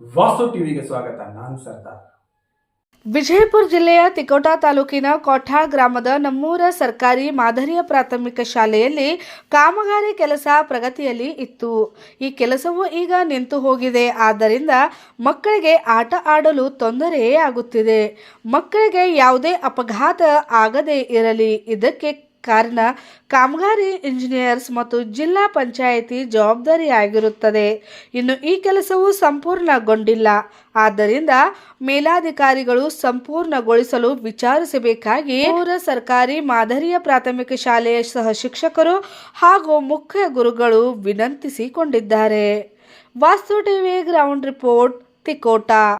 ವಾಸ್ತು ಟಿವಿಗೆ ಸ್ವಾಗತ, ನಾನು ಸರ್ದಾರ್. ವಿಜಯಪುರ ಜಿಲ್ಲೆಯ ತಿಕೋಟಾ ತಾಲೂಕಿನ ಕೋಠಾ ಗ್ರಾಮದ ನಮ್ಮೂರ ಸರ್ಕಾರಿ ಮಾದರಿಯ ಪ್ರಾಥಮಿಕ ಶಾಲೆಯಲ್ಲಿ ಕಾಮಗಾರಿ ಕೆಲಸ ಪ್ರಗತಿಯಲ್ಲಿ ಇತ್ತು. ಈ ಕೆಲಸವು ಈಗ ನಿಂತು ಹೋಗಿದೆ. ಆದ್ದರಿಂದ ಮಕ್ಕಳಿಗೆ ಆಟ ಆಡಲು ತೊಂದರೆಯೇ ಆಗುತ್ತಿದೆ. ಮಕ್ಕಳಿಗೆ ಯಾವುದೇ ಅಪಘಾತ ಆಗದೇ ಇರಲಿ. ಇದಕ್ಕೆ ಕಾರಣ ಕಾಮಗಾರಿ ಇಂಜಿನಿಯರ್ಸ್ ಮತ್ತು ಜಿಲ್ಲಾ ಪಂಚಾಯಿತಿ ಜವಾಬ್ದಾರಿಯಾಗಿರುತ್ತದೆ. ಇನ್ನು ಈ ಕೆಲಸವು ಸಂಪೂರ್ಣಗೊಂಡಿಲ್ಲ. ಆದ್ದರಿಂದ ಮೇಲಾಧಿಕಾರಿಗಳು ಸಂಪೂರ್ಣಗೊಳಿಸಲು ವಿಚಾರಿಸಬೇಕಾಗಿ ಪೂರ್ವ ಸರ್ಕಾರಿ ಮಾದರಿಯ ಪ್ರಾಥಮಿಕ ಶಾಲೆಯ ಸಹ ಶಿಕ್ಷಕರು ಹಾಗೂ ಮುಖ್ಯ ಗುರುಗಳು ವಿನಂತಿಸಿಕೊಂಡಿದ್ದಾರೆ. ವಾಸ್ತು ಟಿವಿ ಗ್ರೌಂಡ್ ರಿಪೋರ್ಟ್ ತಿಕೋಟಾ.